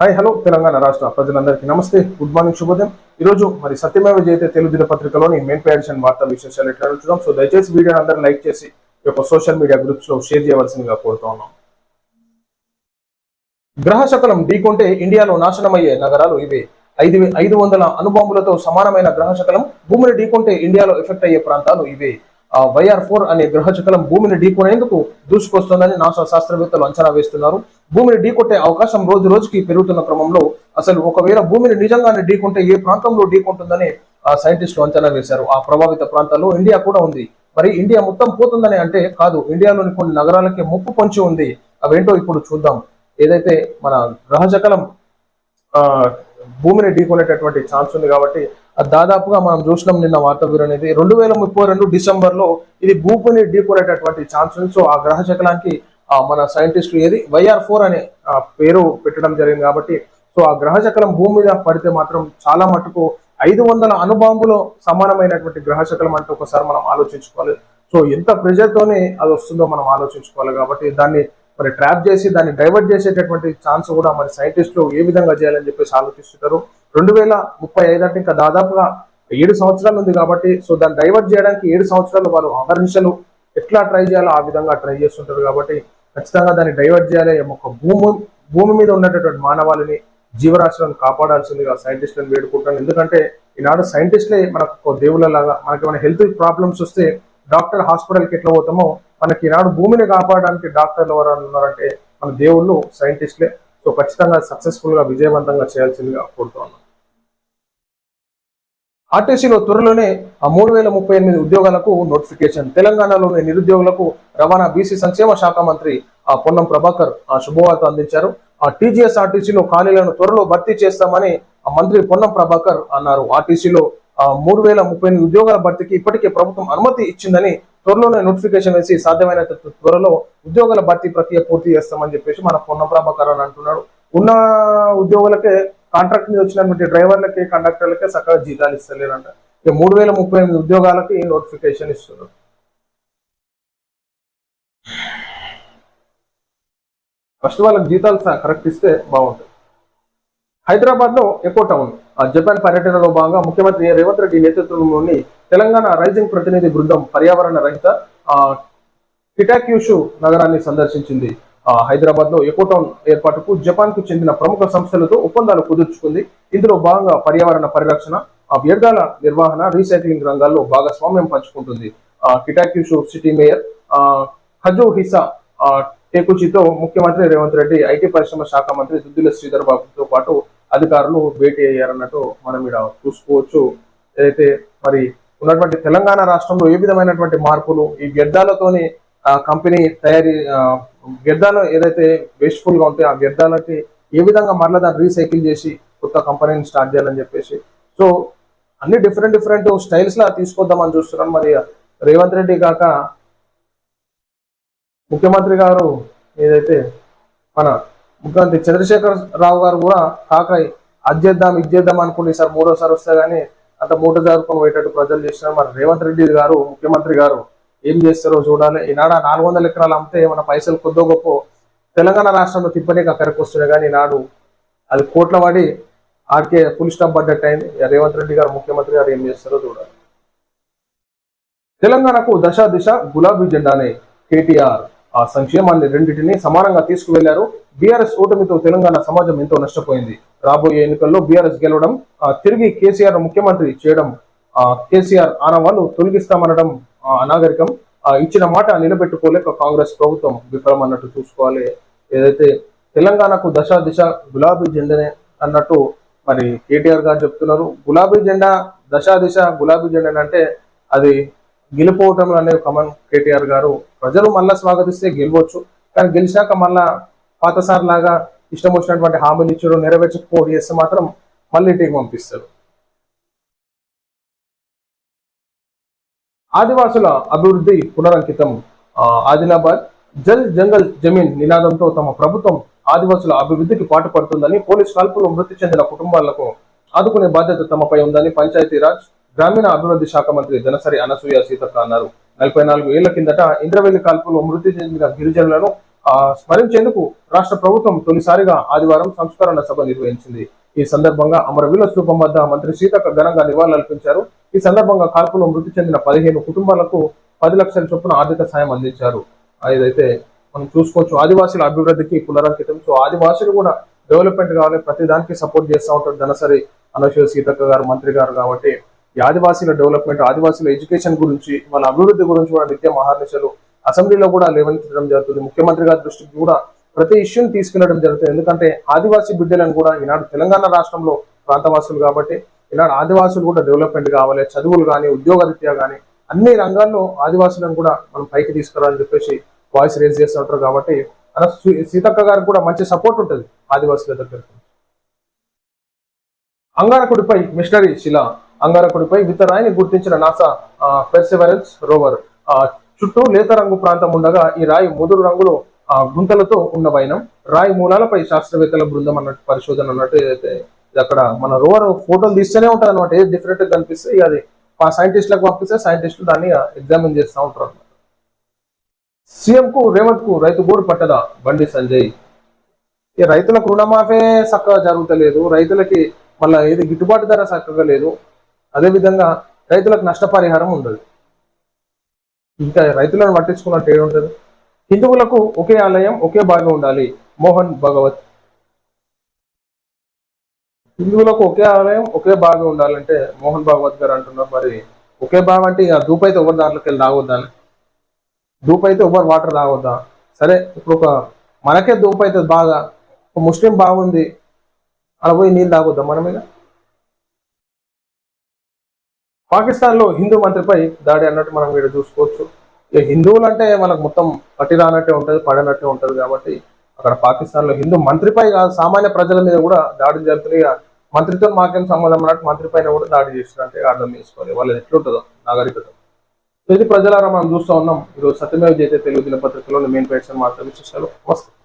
Hi hello Telangana రాష్ట్ర ప్రజలందరికీ నమస్తే. గుడ్ మార్నింగ్ శుభోదయం. ఈ రోజు మరి సత్యమేవ జయతే తెలుగు దినపత్రికలోని మెయిన్ పేడిషన్ వార్తా విశేషాలు ఎట్లా చూద్దాం సో దయచేసి వీడియోని అందరూ లైక్ చేసి ఈ యొక్క సోషల్ మీడియా గ్రూప్స్లో షేర్ చేయవలసిందిగా కోరుతా ఉన్నాం. గ్రహ శకలం ఢీకొంటే ఇండియాలో నాశనమయ్యే నగరాలు ఇవే. ఐదు ఐదు వందల అనుబాంబులతో సమానమైన గ్రహ శకలం భూమిని ఢీకొంటే ఇండియాలో ఎఫెక్ట్ అయ్యే ప్రాంతాలు ఇవే. వైఆర్ ఫోర్ అనే గ్రహ భూమిని ఢీకొనేందుకు దూసుకొస్తోందని నాసా శాస్త్రవేత్తలు అంచనా వేస్తున్నారు. భూమిని ఢీకొట్టే అవకాశం రోజు రోజుకి పెరుగుతున్న క్రమంలో అసలు ఒకవేళ భూమిని నిజంగానే ఢీకొంటే ఏ ప్రాంతంలో ఢీకొంటుందని ఆ సైంటిస్టులు అంచనా వేశారు. ఆ ప్రభావిత ప్రాంతాల్లో ఇండియా కూడా ఉంది. మరి ఇండియా మొత్తం పోతుందని అంటే కాదు ఇండియాలోని కొన్ని నగరాలకి ముప్పు పొంచి ఉంది. అవేంటో ఇప్పుడు చూద్దాం. ఏదైతే మన గ్రహచకలం భూమిని ఢీకొనేటటువంటి ఛాన్స్ ఉంది కాబట్టి దాదాపుగా మనం చూసినాం నిన్న వార్త వీరు అనేది. రెండు వేల ముప్పై రెండు డిసెంబర్లో ఇది భూమిని ఢీకొనేటటువంటి ఛాన్స్ ఉంది. సో ఆ గ్రహ శకలానికి మన సైంటిస్టులు ఏది? వైఆర్ ఫోర్ అనే పేరు పెట్టడం జరిగింది కాబట్టి సో ఆ గ్రహ శకలం భూమి మీద పడితే మాత్రం చాలా మటుకు ఐదు వందల అనుబాంబులో సమానమైనటువంటి గ్రహ శకలం అంటే ఒకసారి మనం ఆలోచించుకోవాలి. సో ఎంత ప్రెజర్తోనే అది వస్తుందో మనం ఆలోచించుకోవాలి కాబట్టి దాన్ని మరి ట్రాప్ చేసి దాన్ని డైవర్ట్ చేసేటటువంటి ఛాన్స్ కూడా మరి సైంటిస్టులు ఏ విధంగా చేయాలని చెప్పేసి ఆలోచిస్తున్నారు రెండు వేల ముప్పై ఐదు అంటే ఇంకా దాదాపుగా ఏడు సంవత్సరాలు ఉంది కాబట్టి సో దాన్ని డైవర్ట్ చేయడానికి ఏడు సంవత్సరాలు వాళ్ళు అహర్నిశలు ఎట్లా ట్రై చేయాలో ఆ విధంగా ట్రై చేస్తుంటారు కాబట్టి ఖచ్చితంగా దాన్ని డైవర్ట్ చేయాలి. ఒక భూమి భూమి మీద ఉన్నటువంటి మానవాళిని జీవరాశులను కాపాడాల్సిందిగా సైంటిస్టులను వేడుకుంటాను ఎందుకంటే ఈనాడు సైంటిస్టులే మనకు ఒక దేవుళ్ళలాగా మనకి మన హెల్త్ ప్రాబ్లమ్స్ వస్తే డాక్టర్ హాస్పిటల్కి ఎట్లా పోతామో మనకి ఈనాడు భూమిని కాపాడడానికి డాక్టర్లు ఎవరు ఉన్నారంటే మన దేవుళ్ళు సైంటిస్టులే. సో ఖచ్చితంగా సక్సెస్ఫుల్గా విజయవంతంగా చేయాల్సిందిగా కోరుతున్నాను ఆర్టీసీలో త్వరలోనే ఆ మూడు వేల ముప్పై ఎనిమిది ఉద్యోగాలకు నోటిఫికేషన్. తెలంగాణలోని నిరుద్యోగులకు రవాణా బీసీ సంక్షేమ శాఖ మంత్రి ఆ పొన్నం ప్రభాకర్ ఆ శుభవార్త అందించారు. ఆ టీజీఎస్ ఆర్టీసీలో ఖాళీలను త్వరలో భర్తీ చేస్తామని ఆ మంత్రి పొన్నం ప్రభాకర్ అన్నారు. ఆర్టీసీలో మూడు వేల ముప్పై ఎనిమిది ఉద్యోగాల భర్తీకి ఇప్పటికే ప్రభుత్వం అనుమతి ఇచ్చిందని త్వరలోనే నోటిఫికేషన్ వేసి సాధ్యమైనంత త్వరలో ఉద్యోగాల భర్తీ ప్రక్రియ పూర్తి చేస్తామని చెప్పేసి మన పొన్నం అని అంటున్నాడు. ఉన్న ఉద్యోగులకే కాంట్రాక్ట్ మీద వచ్చినటువంటి డ్రైవర్లకి కండక్టర్లకే సక్కగా జీతాలు ఇస్తలేరంట. ఇక మూడు వేల ముప్పై ఎనిమిది ఉద్యోగాలకి నోటిఫికేషన్ ఇస్తున్నారు. ఫస్ట్ వాళ్ళకి జీతాలు కరెక్ట్ ఇస్తే బాగుంటుంది. హైదరాబాద్లో ఎకో టౌన్. జపాన్ పర్యటనలో భాగంగా ముఖ్యమంత్రి రేవంత్ రెడ్డి నేతృత్వంలోని తెలంగాణ రైజింగ్ ప్రతినిధి బృందం పర్యావరణ రహిత కిటాక్యూషు నగరాన్ని సందర్శించింది. ఆ హైదరాబాద్లో ఎకోటౌన్ ఏర్పాటుకు జపాన్కు చెందిన ప్రముఖ సంస్థలతో ఒప్పందాలు కుదుర్చుకుంది. ఇందులో భాగంగా పర్యావరణ పరిరక్షణ ఆ వ్యర్థాల నిర్వహణ రీసైక్లింగ్ రంగాల్లో భాగస్వామ్యం పంచుకుంటుంది. ఆ కిటాక్యూషు సిటీ మేయర్ ఆ ఖజో హిసా ఆ టేకుచితో ముఖ్యమంత్రి రేవంత్ రెడ్డి ఐటీ పరిశ్రమ శాఖ మంత్రి దుద్దుల శ్రీధర్ బాబుతో పాటు అధికారులు భేటీ అయ్యారన్నట్టు మనం ఇక్కడ చూసుకోవచ్చు. ఏదైతే మరి ఉన్నటువంటి తెలంగాణ రాష్ట్రంలో ఏ విధమైనటువంటి మార్పులు ఈ వ్యర్థాలతోని కంపెనీ తయారీ వ్యర్థాలు ఏదైతే వేస్ట్ఫుల్గా ఉంటాయో ఆ వ్యర్థాలకి ఏ విధంగా మరలా దాన్ని రీసైకిల్ చేసి కొత్త కంపెనీని స్టార్ట్ చేయాలని చెప్పేసి. సో అన్ని డిఫరెంట్ డిఫరెంట్ స్టైల్స్ లా తీసుకొద్దామని చూస్తున్నాను మరి రేవంత్ రెడ్డి కాక ముఖ్యమంత్రి గారు ఏదైతే మన ముఖ్యమంత్రి చంద్రశేఖర్ రావు గారు కూడా కాకాయ్ అద్దేద్దాం చేద్దాం అనుకుంటే సార్ మూడోసారి వస్తే గానీ అంత మూట జరుపుకొని పోయేటట్టు ప్రజలు చేసినారు మరి రేవంత్ రెడ్డి గారు ముఖ్యమంత్రి గారు ఏం చేస్తారో చూడాలి. ఈనాడు నాలుగు వందల ఎకరాలు అమ్మితే మన పైసలు కొద్దో గొప్ప తెలంగాణ రాష్ట్రంలో తిప్పనే అక్కడికి వస్తున్నాయి. కానీ నాడు అది కోట్ల పడి ఆడికే ఫుల్ స్టాప్ పడ్డట్టు అయింది. రేవంత్ రెడ్డి గారు ముఖ్యమంత్రి గారు ఏం చేస్తారో చూడాలి. తెలంగాణకు దశ దిశ గులాబీ జెండానే కేటీఆర్. ఆ సంక్షేమాన్ని రెండింటిని సమానంగా తీసుకువెళ్ళారు. బీఆర్ఎస్ ఓటమితో తెలంగాణ సమాజం ఎంతో నష్టపోయింది. రాబోయే ఎన్నికల్లో బీఆర్ఎస్ గెలవడం తిరిగి కేసీఆర్ ముఖ్యమంత్రి చేయడం కేసీఆర్ ఆనవాళ్ళు తొలగిస్తామనడం అనాగరికం. ఇచ్చిన మాట నిలబెట్టుకోలేక కాంగ్రెస్ ప్రభుత్వం విఫలం అన్నట్టు చూసుకోవాలి. ఏదైతే తెలంగాణకు దశ దిశ గులాబీ జెండానే అన్నట్టు మరి కేటీఆర్ గారు చెప్తున్నారు. గులాబీ జెండా దశ దిశ గులాబీ జెండా అంటే అది గెలిపోవటం అనేది కమన్ కేటీఆర్ గారు. ప్రజలు మళ్ళా స్వాగతిస్తే గెలవచ్చు. కానీ గెలిచాక మళ్ళా పాతసారి లాగా ఇష్టం వచ్చినటువంటి హామీలు ఇచ్చారు నెరవేర్చకపోవడం చేస్తే మాత్రం మళ్ళీ ఇంటికి పంపిస్తారు. ఆదివాసుల అభివృద్ధి పునరంకితం ఆదిలాబాద్ జల్ జంగల్ జమీన్ నినాదంతో తమ ప్రభుత్వం ఆదివాసుల అభివృద్ధికి పాటుపడుతుందని పోలీస్ కాల్పులో మృతి చెందిన కుటుంబాలకు ఆదుకునే బాధ్యత తమపై ఉందని పంచాయతీరాజ్ గ్రామీణ అభివృద్ధి శాఖ మంత్రి ధనసరి అనసూయ సీతక్క అన్నారు. నలభై నాలుగు ఏళ్ళ కిందట ఇంద్రవెల్లి కాల్పులో మృతి చెందిన గిరిజనులను స్మరించేందుకు రాష్ట్ర ప్రభుత్వం తొలిసారిగా ఆదివారం సంస్కరణ సభ నిర్వహించింది. ఈ సందర్భంగా అమరవీల స్థూపం వద్ద మంత్రి సీతక్క ఘనంగా నివాళులర్పించారు. ఈ సందర్భంగా కాల్పులో మృతి చెందిన పదిహేను కుటుంబాలకు పది లక్షల చొప్పున ఆర్థిక సాయం అందించారు. ఏదైతే మనం చూసుకోవచ్చు. ఆదివాసుల అభివృద్ధికి పునరంకితం. సో ఆదివాసులు కూడా డెవలప్మెంట్ కావాలి. ప్రతి దానికి సపోర్ట్ చేస్తూ ఉంటారు ధనసరి అనసూయ సీతక్క గారు మంత్రి గారు కాబట్టి ఈ ఆదివాసీల డెవలప్మెంట్ ఆదివాసీల ఎడ్యుకేషన్ గురించి వాళ్ళ అభివృద్ధి గురించి కూడా నిత్య మహానిశలు అసెంబ్లీలో కూడా లేవనెత్తడం జరుగుతుంది. ముఖ్యమంత్రి గారి దృష్టికి కూడా ప్రతి ఇష్యూని తీసుకెళ్ళడం జరుగుతుంది. ఎందుకంటే ఆదివాసీ బిడ్డలను కూడా ఈనాడు తెలంగాణ రాష్ట్రంలో ప్రాంతవాసులు కాబట్టి ఈనాడు ఆదివాసులు కూడా డెవలప్మెంట్ కావాలి చదువులు కానీ ఉద్యోగరీత్యా కానీ అన్ని రంగాల్లో ఆదివాసులను కూడా మనం పైకి తీసుకురావాలని చెప్పేసి వాయిస్ రేజ్ చేస్తుంటారు కాబట్టి అలా సీతక్క గారికి కూడా మంచి సపోర్ట్ ఉంటుంది ఆదివాసుల దగ్గర అంగారకుడిపై మిషనరీ శిలా అంగారకుడిపై విత్తరాయిని గుర్తించిన నాసా పెర్సివరెన్స్ రోవర్. చుట్టూ లేత రంగు ప్రాంతం ఉండగా ఈ రాయి ముదురు రంగులో ఆ, గుంతలతో ఉన్న వైనం. రాయి మూలాలపై శాస్త్రవేత్తల బృందం అన్నట్టు పరిశోధన అన్నట్టు ఏదైతే అక్కడ మన రోవర్ ఫోటోలు తీస్తూనే ఉంటుంది అనమాట ఏది డిఫరెంట్గా కనిపిస్తే అది ఆ సైంటిస్టులకు పంపిస్తే సైంటిస్టులు దాన్ని ఎగ్జామిన్ చేస్తూ ఉంటారు అనమాట సీఎం కు రేవంత్కు రైతు బోర్డు పట్టదా? బండి సంజయ్. ఈ రైతులకు రుణమాఫీ చక్కగా జరుగుతలేదు. రైతులకి మళ్ళా ఏది గిట్టుబాటు ధర చక్కగా లేదు. అదే విధంగా రైతులకు నష్టపరిహారం ఉండదు. ఇంకా రైతులను పట్టించుకున్నట్టు ఏముంటుంది హిందువులకు ఒకే ఆలయం ఒకే భాగం ఉండాలి. మోహన్ భగవత్. హిందువులకు ఒకే ఆలయం ఒకే భాగం ఉండాలంటే మోహన్ భాగవత్ గారు అంటున్నారు మరి. ఒకే భాగం అంటే ఇక ధూప్ అయితే ఎవరి దాంట్లోకి వెళ్ళి తాగొద్దాని ధూప్ అయితే ఎవరు వాటర్ తాగొద్దా? సరే ఇప్పుడు ఒక మనకే ధూప్ అవుతుంది బాగా ఒక ముస్లిం బాగుంది అలా పోయి నీళ్ళు తాగొద్దా మన పాకిస్తాన్లో హిందూ మంత్రిపై దాడి అన్నట్టు మనం ఇక్కడ చూసుకోవచ్చు. ఇక హిందువులు అంటే మనకు మొత్తం పట్టి రానట్టే పడినట్టే పడనట్టే కాబట్టి అక్కడ పాకిస్తాన్లో హిందూ మంత్రిపై సామాన్య ప్రజల మీద కూడా దాడి జరుగుతున్నాయి. ఇక మంత్రితో మాకేం సంబంధం అన్నట్టు మంత్రి పైన కూడా దాడి చేసినట్టే అర్థం చేసుకోవాలి. వాళ్ళది ఎట్లుంటుందో నాగరికత? ఇది ప్రజలారా మనం చూస్తూ ఉన్నాం. ఈరోజు సత్యమేవ జైతే తెలుగు దినపత్రికలో మెయిన్ పేట్స్ మాత్రం విశేషాలు. వస్తాయి